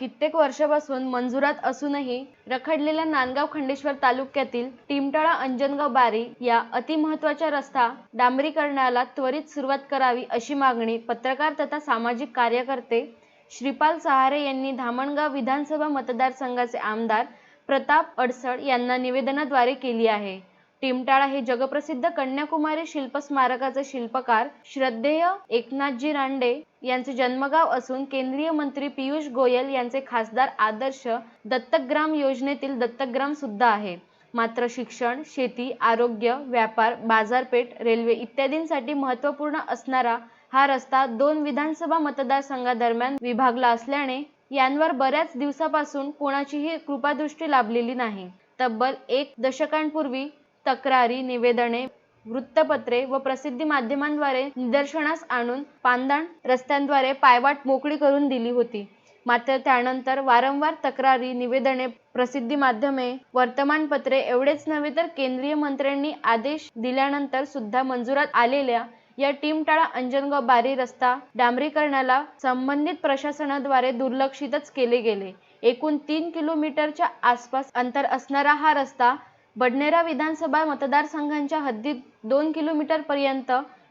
कित्येक वर्षापासून मंजुरात असूनही रखडलेल्या नांदगाव खंडेश्वर तालुक्यातील टिमटाळा अंजनगाव बारी या अतिमहत्वाच्या रस्ता डांबरीकरणाला त्वरित सुरुवात करावी अशी मागणी पत्रकार तथा सामाजिक कार्यकर्ते श्रीपाल सहारे यांनी धामणगाव विधानसभा मतदारसंघाचे आमदार प्रताप अडसड यांना निवेदनाद्वारे केली आहे. टिमटाळा हे जगप्रसिद्ध कन्याकुमारी शिल्प स्मारकाचे शिल्पकार श्रद्धेय एकनाथजी रांडे यांचे जन्मगाव असून केंद्रीय मंत्री पियुष गोयल यांचे खासदार आदर्श दत्तकग्राम योजनेतील दत्तकग्राम सुद्धा आहे. मात्र शिक्षण शेती आरोग्य व्यापार बाजारपेठ रेल्वे इत्यादींसाठी महत्त्वपूर्ण असणारा हा रस्ता दोन विधानसभा मतदारसंघादरम्यान विभागला असल्याने यांवर बऱ्याच दिवसापासून कोणाचीही कृपादृष्टी लाभलेली नाही. तब्बल एक दशकांपूर्वी तक्रारी निवेदने वृत्तपत्रे व प्रसिद्धी माध्यमांद्वारे निदर्शनास आणून पांदण रस्त्यांद्वारे पायवाट मोकळी करून दिली होती. मात्र त्यानंतर वारंवार तक्रारी निवेदने प्रसिद्धी माध्यमे वर्तमानपत्रे एवढेच नव्हे तर केंद्रीय मंत्र्यांनी आदेश दिल्यानंतर सुद्धा मंजुरात आलेल्या या टीमटाळा अंजनगाव बारी रस्ता डांबरीकरणाला संबंधित प्रशासनाद्वारे दुर्लक्षितच केले गेले. एकूण तीन किलोमीटरच्या आसपास अंतर असणारा हा रस्ता बडनेरा विधानसभा मतदारसंघांच्या हद्दीत दोन किलोमीटर पर्यंत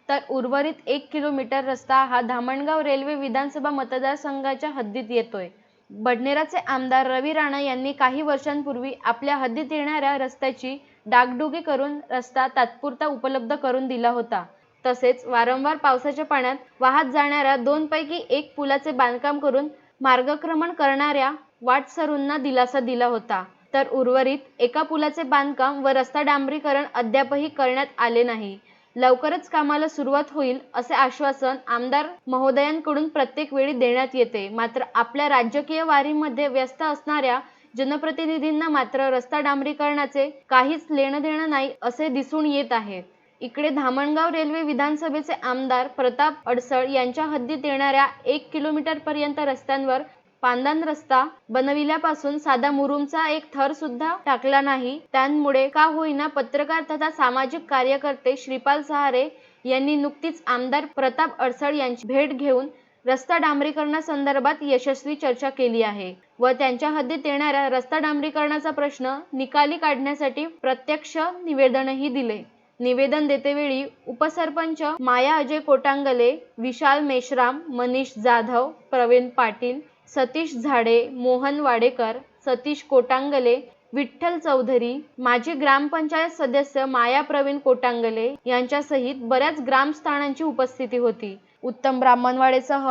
तर उर्वरित एक किलोमीटर रस्ता हा धामणगाव रेल्वे विधानसभा मतदारसंघाच्या हद्दीत येतोय. बडनेराचे आमदार रवी राणा यांनी काही वर्षांपूर्वी आपल्या हद्दीत येणाऱ्या रस्त्याची डागडुगी करून रस्ता तात्पुरता उपलब्ध करून दिला होता. तसेच वारंवार पावसाच्या पाण्यात वाहत जाणाऱ्या दोन पैकी एक पुलाचे बांधकाम करून मार्गक्रमण करणाऱ्या वाटसरूंना दिलासा दिला होता. तर उर्वरित एका पुलाचे बांधकाम व रस्ता डांबरीकरण अद्यापही करण्यात आले नाही. लवकरच कामाला सुरुवात होईल असे आश्वासन आमदार महोदयांकडून प्रत्येक वेळी देण्यात येते. मात्र आपल्या राजकीय वारीमध्ये व्यस्त असणाऱ्या जनप्रतिनिधींना मात्र रस्ता डांबरीकरणाचे काहीच लेणं देणं नाही असे दिसून येत आहे. इकडे धामणगाव रेल्वे विधानसभेचे आमदार प्रताप अडसळ यांच्या हद्दीत येणाऱ्या एक किलोमीटर पर्यंत रस्त्यांवर पांदान रस्ता बनविल्यापासून साधा मुरुमचा एक थर सुद्धा टाकला नाही. त्यामुळे का होईना पत्रकार तथा सामाजिक कार्यकर्ते श्रीपाल सहारे यांनी नुकतीच आमदार प्रताप अडसळ यांची भेट घेऊन रस्ता डांबरीकरणासंदर्भात यशस्वी चर्चा केली आहे व त्यांच्या हद्दीत येणाऱ्या रस्ता डांबरीकरणाचा प्रश्न निकाली काढण्यासाठी प्रत्यक्ष निवेदनही दिले. निवेदन देतेवेळी उपसरपंच माया अजय कोटांगले विशाल मेश्राम मनीष जाधव प्रवीण पाटील सतीश झाडे मोहन वाडेकर सतीश कोटांगले विठ्ठल चौधरी माजी ग्रामपंचायत सदस्य माया प्रवीण कोटांगले यांच्यासहित बऱ्याच ग्रामस्थानांची उपस्थिती होती. उत्तम ब्राह्मणवाडेसह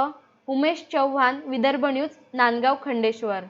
उमेश चव्हाण विदर्भ न्यूज नांदगाव खंडेश्वर.